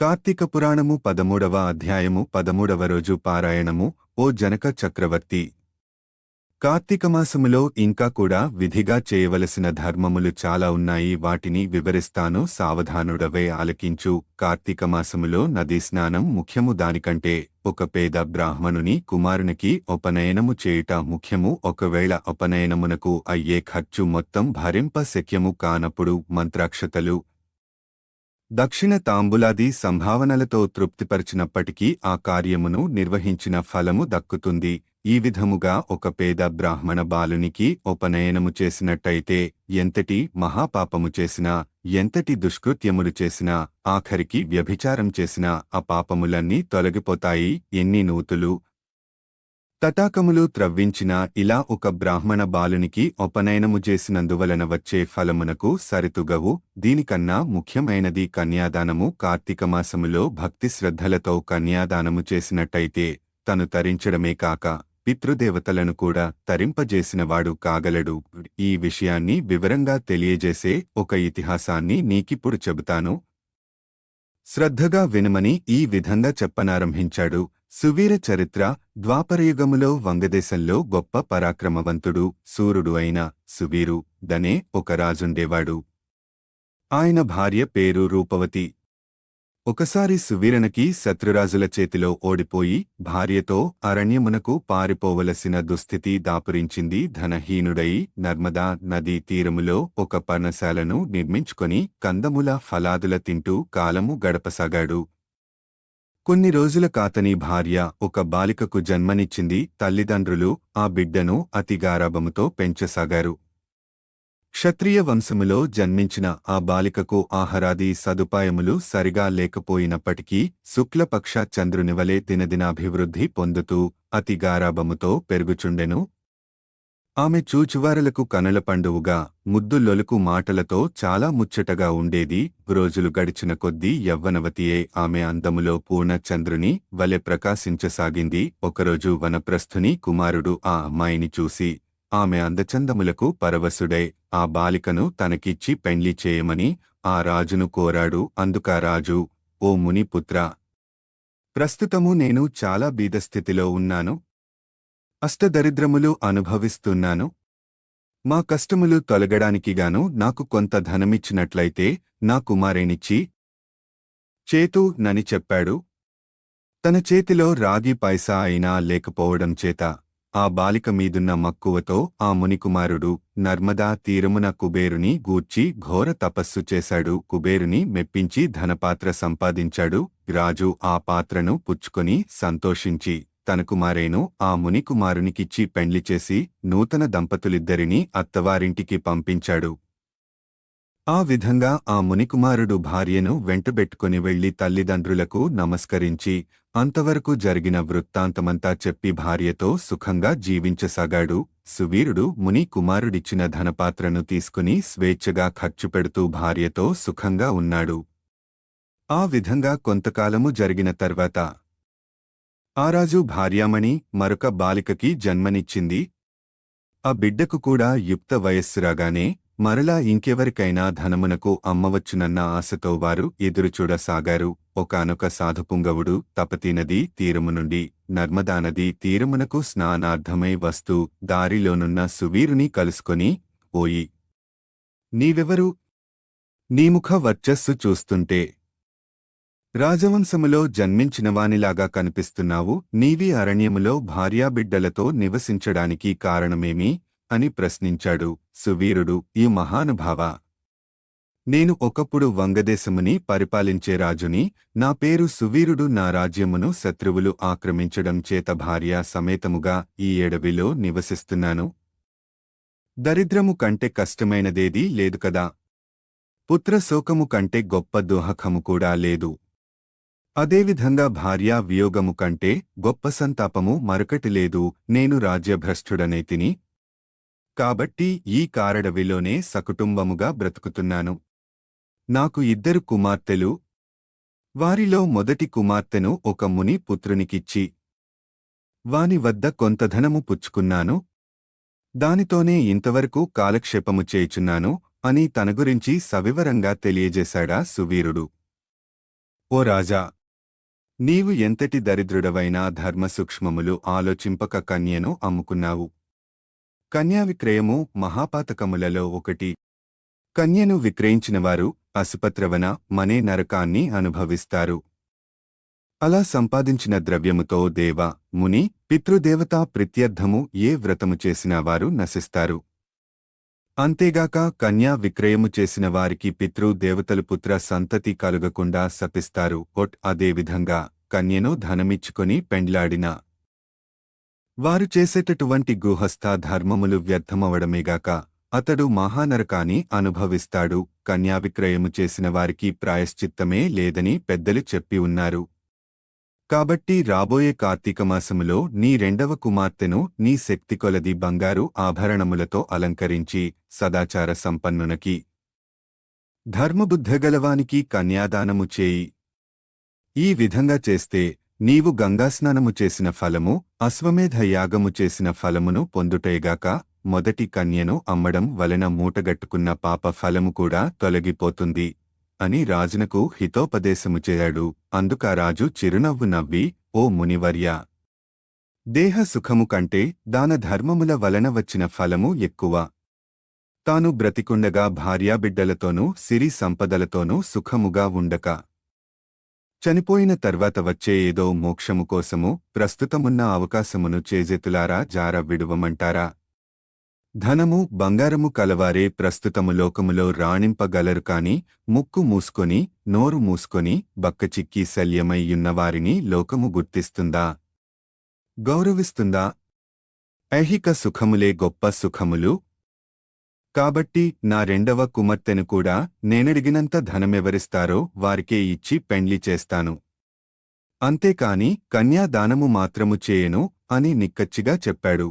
కార్తీక పురాణము పదమూడవ అధ్యాయము పదమూడవ రోజు పారాయణము ఓ జనక చక్రవర్తి. కార్తీకమాసములో ఇంకా కూడా విధిగా చేయవలసిన ధర్మములు చాలా ఉన్నాయి వాటిని వివరిస్తాను. సావధానుడవే ఆలకించు. కార్తీకమాసములో నదీ స్నానం ముఖ్యము దానికంటే ఒక పేద బ్రాహ్మణుని కుమారునికి ఉపనయనము చేయుట ముఖ్యము. ఒకవేళ ఉపనయనమునకు అయ్యే ఖర్చు మొత్తం భరింప శక్యము కానప్పుడు మంత్రాక్షతలు దక్షిణ తాంబులాది సంభావనలతో తృప్తిపరిచినప్పటికీ ఆ కార్యమును నిర్వహించిన ఫలము దక్కుతుంది. ఈ విధముగా ఒక పేద బ్రాహ్మణ బాలునికి ఉపనయనము చేసినట్టయితే ఎంతటి మహాపాపము చేసినా ఎంతటి దుష్కృత్యములు చేసినా ఆఖరికి వ్యభిచారం చేసినా ఆ పాపములన్నీ తొలగిపోతాయి. ఎన్ని నూతులు తటాకములు త్రవ్వించిన ఇలా ఒక బ్రాహ్మణ బాలునికి ఉపనయనము చేసినందువలన వచ్చే ఫలమునకు సరితుగవు. దీనికన్నా ముఖ్యమైనది కన్యాదానము. కార్తీకమాసములో భక్తిశ్రద్ధలతో భక్తి శ్రద్ధలతో కన్యాదానము చేసినట్టయితే తను తరించడమే కాక పితృదేవతలను కూడా తరింపజేసినవాడు కాగలడు. ఈ విషయాన్ని వివరంగా తెలియజేసే ఒక ఇతిహాసాన్ని నీకిప్పుడు చెబుతాను. శ్రద్ధగా వినమని ఈ విధంగా చెప్పనారంభించాడు. సువీర చరిత్ర ద్వాపరయుగములో వంగదేశంలో గొప్ప పరాక్రమవంతుడు సూర్యుడు అయిన సువీరు దనే ఒక రాజుండేవాడు. ఆయన భార్య పేరు రూపవతి. ఒకసారి సువీరనకి శత్రురాజుల చేతిలో ఓడిపోయి భార్యతో అరణ్యమునకు పారిపోవలసిన దుస్థితి దాపురించింది ధనహీనుడై నర్మదా నదీ తీరములో ఒక పర్ణశాలను నిర్మించుకొని కందముల ఫలాదుల తింటూ కాలము గడపసాగాడు. కొన్ని రోజుల కాతని భార్య ఒక బాలికకు జన్మనిచ్చింది తల్లిదండ్రులు ఆ బిడ్డను అతిగారాభముతో పెంచసాగారు. క్షత్రియ వంశములో జన్మించిన ఆ బాలికకు ఆహారాది సదుపాయములు సరిగా లేకపోయినప్పటికీ శుక్లపక్ష చంద్రునివలే దినదినాభివృద్ధి పొందుతూ అతి గారాభముతో పెరుగుచుండెను. ఆమె చూచువారలకు కనుల పండువుగా ముద్దులొలుకు మాటలతో చాలా ముచ్చటగా ఉండేది. రోజులు గడిచిన కొద్దీ యవ్వనవతియే ఆమె అందములో పూర్ణచంద్రుని వలె ప్రకాశించసాగింది. ఒకరోజు వనప్రస్థుని కుమారుడు ఆ అమ్మాయిని చూసి ఆమె అందచందములకు పరవశుడై ఆ బాలికను తనకిచ్చి పెండ్లి చేయమని ఆ రాజును కోరాడు. అందుకా రాజు ఓ మునిపుత్ర ప్రస్తుతము నేను చాలా బీదస్థితిలో ఉన్నాను. అష్టదరిద్రములు అనుభవిస్తున్నాను. మా కష్టములు తొలగడానికిగాను నాకు కొంత ధనమిచ్చినట్లయితే నా కుమారేనిచ్చి చేతు నని చెప్పాడు. తన చేతిలో రాగి పైసా అయినా లేకపోవడం చేత ఆ బాలిక మీదున్న మక్కువతో ఆ మునికుమారుడు నర్మదా తీరమున కుబేరుని గూర్చి ఘోర తపస్సు చేశాడు. కుబేరుని మెప్పించి ధనపాత్ర సంపాదించాడు. రాజు ఆ పాత్రను పుచ్చుకొని సంతోషించి తన కుమారేను ఆ మునికుమారునికిచ్చి పెండ్లి చేసి నూతన దంపతులిద్దరినీ అత్తవారింటికి పంపించాడు. ఆ విధంగా ఆ మునికుమారుడు భార్యను వెంటబెట్టుకుని వెళ్ళి తల్లిదండ్రులకు నమస్కరించి అంతవరకు జరిగిన వృత్తాంతమంతా చెప్పి భార్యతో సుఖంగా జీవించసాగాడు. సువీరుడు ముని కుమారుడిచ్చిన ధనపాత్రను తీసుకుని స్వేచ్ఛగా ఖర్చు పెడుతూ భార్యతో సుఖంగా ఉన్నాడు. ఆ విధంగా కొంతకాలము జరిగిన తర్వాత ఆరాజు భార్యామణి మరొక బాలికకి జన్మనిచ్చింది. ఆ బిడ్డకు కూడా యుక్త వయస్సురాగానే మరలా ఇంకెవరికైనా ధనమునకు అమ్మవచ్చునన్న ఆశతో వారు ఎదురుచూడసాగారు ఒకనొక సాధుపుంగవుడు తపతి నదీ తీరము నుండి నర్మదానదీ తీరమునకు స్నానార్థమై వస్తూ దారిలోనున్న సువీరుని కలుసుకొని ఓయి నీవెవరు? నీముఖ వర్చస్సు చూస్తుంటే రాజవంశములో జన్మించినవానిలాగా కనిపిస్తున్నావు నీవి అరణ్యములో భార్యాబిడ్డలతో నివసించడానికి కారణమేమి? అని ప్రశ్నించాడు సువీరుడు ఈ మహానుభావ! నేను ఒకప్పుడు వంగదేశముని పరిపాలించే రాజుని నా పేరు సువీరుడు నా రాజ్యమును శత్రువులు ఆక్రమించడం చేత భార్య సమేతముగా ఈ ఎడవిలో నివసిస్తున్నాను. దరిద్రము కంటే కష్టమైనదేదీ లేదు కదా! పుత్రశోకము కంటే గొప్ప దోహకము కూడా లేదు. అదేవిధంగా భార్యా వియోగము కంటే గొప్ప సంతాపము మరొకటి లేదు నేను రాజ్యభ్రష్టుడనే తిని కాబట్టి ఈ కారడవిలోనే సకుటుంబముగా బ్రతుకుతున్నాను. నాకు ఇద్దరు కుమార్తెలు వారిలో మొదటి కుమార్తెను ఒక ముని పుత్రునికిచ్చి వాని వద్ద కొంత ధనము పుచ్చుకున్నాను. దానితోనే ఇంతవరకు కాలక్షేపము చేయుచున్నాను అని తన గురించి సవివరంగా తెలియజేశాడా సువీరుడు. ఓ రాజా! నీవు ఎంతటి దరిద్రుడవైనా ధర్మ సూక్ష్మములు ఆలోచింపక కన్యను అమ్ముకున్నావు. కన్యా విక్రయము మహాపాతకములలో ఒకటి. కన్యను విక్రయించినవారు అసుపత్రవన మనే నరకాన్ని అనుభవిస్తారు. అలా సంపాదించిన ద్రవ్యముతో దేవ ముని పితృదేవతా ప్రిత్యర్థము ఏ వ్రతము చేసినా వారు నశిస్తారు. అంతేగాక కన్యా విక్రయము చేసిన వారికి పితృ దేవతలు పుత్ర సంతతి కలుగకుండా శపిస్తారు. ఒట్ అదేవిధంగా కన్యను ధనమిచ్చుకొని పెండ్లాడిన వారు చేసేటటువంటి గృహస్థ ధర్మములు వ్యర్థమవడమేగాక అతడు మహానరకాన్ని అనుభవిస్తాడు. కన్యావిక్రయము చేసిన వారికి ప్రాయశ్చిత్తమే లేదని పెద్దలు చెప్పి ఉన్నారు. కాబట్టి రాబోయే కార్తీక మాసములో నీ రెండవ కుమార్తెను నీ శక్తి కొలది బంగారు ఆభరణములతో అలంకరించి సదాచార సంపన్నునకి ధర్మబుద్ధగలవానికి కన్యాదానము చేయి. ఈ విధంగా చేస్తే నీవు గంగాస్నానము చేసిన ఫలము అశ్వమేధ యాగము చేసిన ఫలమును పొందుటేగాక మొదటి కన్యను అమ్మడం వలన మూటగట్టుకున్న పాప ఫలము కూడా తొలగిపోతుంది. అని రాజునకు హితోపదేశము చేయాడు. అందుక రాజు చిరునవ్వు నవ్వి ఓ మునివర్య! దేహ సుఖము కంటే దాన ధర్మముల వలన వచ్చిన ఫలము ఎక్కువ. తాను బ్రతికుండగా భార్యాబిడ్డలతోనూ సిరి సంపదలతోనూ సుఖముగా ఉండక. చనిపోయిన తర్వాత వచ్చే ఏదో మోక్షము కోసము ప్రస్తుతమున్న అవకాశమును చేజెతులారా జార విడువమంటారా? ధనము బంగారము కలవారే ప్రస్తుతము లోకములో రాణింపగలరు కాని ముక్కు మూసుకొని నోరు మూసుకొని బక్కచిక్కి శల్యమైయున్నవారిని లోకము గుర్తిస్తుందా? గౌరవిస్తుందా? ఐహిక సుఖములే గొప్ప సుఖములు. కాబట్టి నా రెండవ కుమార్తెను కూడా నేనడిగినంత ధనమెవరిస్తారో వారికే ఇచ్చి పెండ్లి చేస్తాను. అంతేకాని కన్యాదానము మాత్రము చేయను అని నిక్కచ్చిగా చెప్పాడు.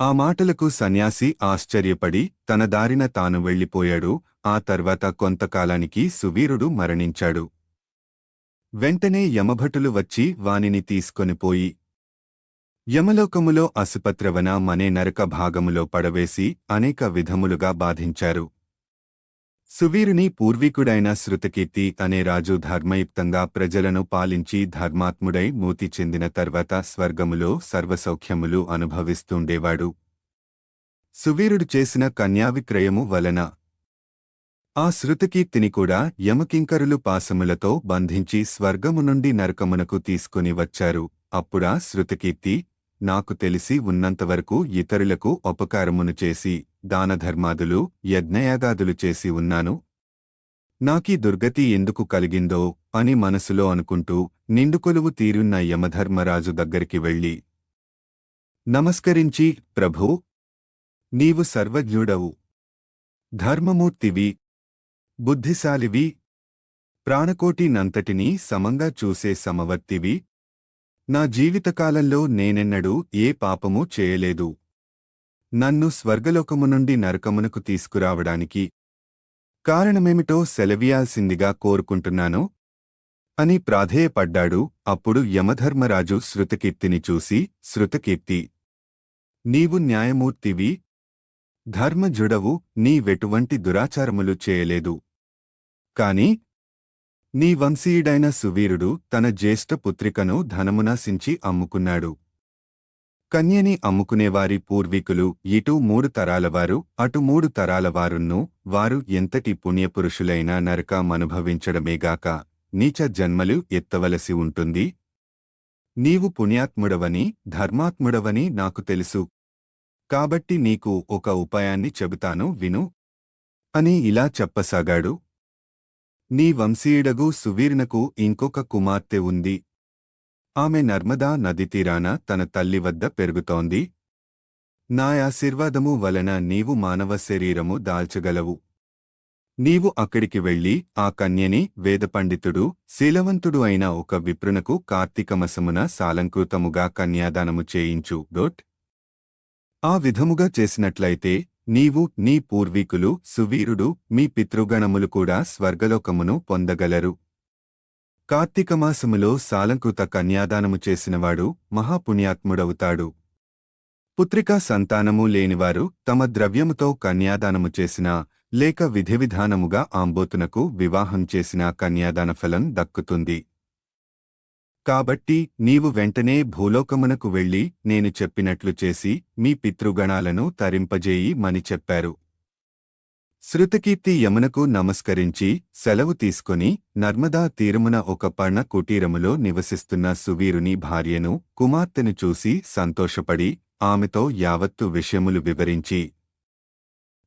ఆ మాటలకు సన్యాసి ఆశ్చర్యపడి తన దారిన తాను వెళ్ళిపోయాడు. ఆ తర్వాత కొంతకాలానికి సువీరుడు మరణించాడు. వెంటనే యమభటులు వచ్చి వానిని తీసుకొనిపోయి యమలోకములో అసుపత్రవన మనే నరక భాగములో పడవేసి అనేక విధములుగా బాధించారు. సువీరుని పూర్వీకుడైన శృతకీర్తి అనే రాజు ధర్మయుక్తంగా ప్రజలను పాలించి ధర్మాత్ముడై మూతి చెందిన తర్వాత స్వర్గములో సర్వసౌఖ్యములు అనుభవిస్తుండేవాడు. సువీరుడు చేసిన కన్యావిక్రయము వలన ఆ శృతకీర్తిని కూడా యమకింకరులు పాసములతో బంధించి స్వర్గము నుండి నరకమునకు తీసుకుని వచ్చారు. అప్పుడా శృతకీర్తి నాకు తెలిసి ఉన్నంతవరకు ఇతరులకు ఉపకారమును చేసి దానధర్మాదులు యజ్ఞయాగాదులు చేసి ఉన్నాను. నాకీ దుర్గతి ఎందుకు కలిగిందో అని మనసులో అనుకుంటూ నిండుకొలువు తీరున్న యమధర్మరాజు దగ్గరికి వెళ్ళి నమస్కరించి ప్రభూ! నీవు సర్వజ్ఞుడవు. ధర్మమూర్తివి. బుద్ధిశాలివి. ప్రాణకోటి నంతటినీ సమంగా చూసే సమవర్తివి. నా జీవితకాలంలో నేనెన్నడూ ఏ పాపమూ చేయలేదు. నన్ను స్వర్గలోకము నుండి నరకమునకు తీసుకురావడానికి కారణమేమిటో సెలవియాల్సిందిగా కోరుకుంటున్నాను? అని ప్రాధేయపడ్డాడు. అప్పుడు యమధర్మరాజు శృతకీర్తిని చూసి శృతకీర్తి! నీవు న్యాయమూర్తివి. ధర్మజుడవు. నీవెటువంటి దురాచారములు చేయలేదు. కాని నీ వంశీయుడైన సువీరుడు తన జ్యేష్ఠ పుత్రికను ధనమునాశించి అమ్ముకున్నాడు. కన్యని అమ్ముకునేవారి పూర్వీకులు ఇటు మూడు తరాలవారు అటు మూడు తరాలవారున్ను వారు ఎంతటి పుణ్యపురుషులైనా నరకమనుభవించడమేగాక నీచ జన్మలు ఎత్తవలసి ఉంటుంది. నీవు పుణ్యాత్ముడవని ధర్మాత్ముడవని నాకు తెలుసు. కాబట్టి నీకు ఒక ఉపాయాన్ని చెబుతాను విను. అని ఇలా చెప్పసాగాడు. నీ వంశీయుడగు సువీర్ణకు ఇంకొక కుమార్తె ఉంది. ఆమె నర్మదా నది తీరాన తన తల్లి వద్ద పెరుగుతోంది. నా ఆశీర్వాదము వలన నీవు మానవ శరీరము దాల్చగలవు. నీవు అక్కడికి వెళ్ళి ఆ కన్యని వేదపండితుడు శీలవంతుడు అయిన ఒక విప్రునకు కార్తీకమసమున సాలంకృతముగా కన్యాదానము చేయించు. డోట్ ఆ విధముగా చేసినట్లయితే నీవు నీ పూర్వీకులు సువీరుడు మీ పితృగణములు కూడా స్వర్గలోకమును పొందగలరు. కార్తీకమాసములో సాలంకృత కన్యాదానము చేసినవాడు మహాపుణ్యాత్ముడవుతాడు. పుత్రికా సంతానము లేనివారు తమ ద్రవ్యముతో కన్యాదానము చేసినా లేక విధివిధానముగా ఆంబోతునకు వివాహం చేసిన కన్యాదాన ఫలం దక్కుతుంది. కాబట్టి నీవు వెంటనే భూలోకమునకు వెళ్ళి నేను చెప్పినట్లు చేసి మీ పితృగణాలను తరింపజేయి మని చెప్పారు. శృతకీర్తి యమునకు నమస్కరించి సెలవు తీసుకొని నర్మదా తీరమున ఒక పర్ణ కుటీరములో నివసిస్తున్న సువీరుని భార్యను కుమార్తెను చూసి సంతోషపడి ఆమెతో యావత్తు విషయములు వివరించి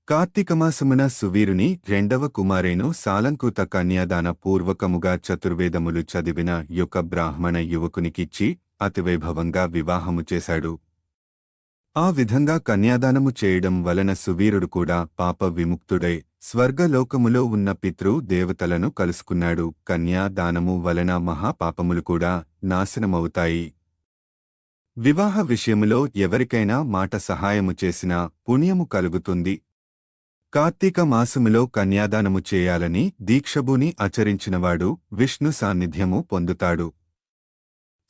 కార్తీకమాసమున సువీరుని రెండవ కుమారేను సాలంకృత కన్యాదాన పూర్వకముగా చతుర్వేదములు చదివిన యొక్క బ్రాహ్మణ యువకునికిచ్చి అతివైభవంగా వివాహము చేశాడు. ఆ విధంగా కన్యాదానము చేయడం వలన సువీరుడు కూడా పాప విముక్తుడై స్వర్గలోకములో ఉన్న పితృ దేవతలను కలుసుకున్నాడు. కన్యాదానము వలన మహాపాపములు కూడా నాశనమవుతాయి. వివాహ విషయములో ఎవరికైనా మాట సహాయము చేసినా పుణ్యము కలుగుతుంది. కార్తీక మాసములో కన్యాదానము చేయాలని దీక్షభూని ఆచరించినవాడు విష్ణు సాన్నిధ్యము పొందుతాడు.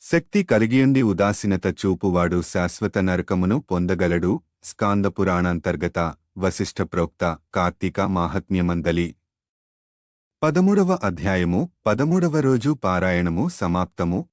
శక్తి కలిగియుండి ఉదాసీనత చూపువాడు శాశ్వత నరకమును పొందగలడు. స్కాందపురాణాంతర్గత వశిష్ఠ ప్రోక్త కార్తీక మాహత్మ్యమందలి. పదమూడవ అధ్యాయము పదమూడవ రోజు పారాయణము సమాప్తము.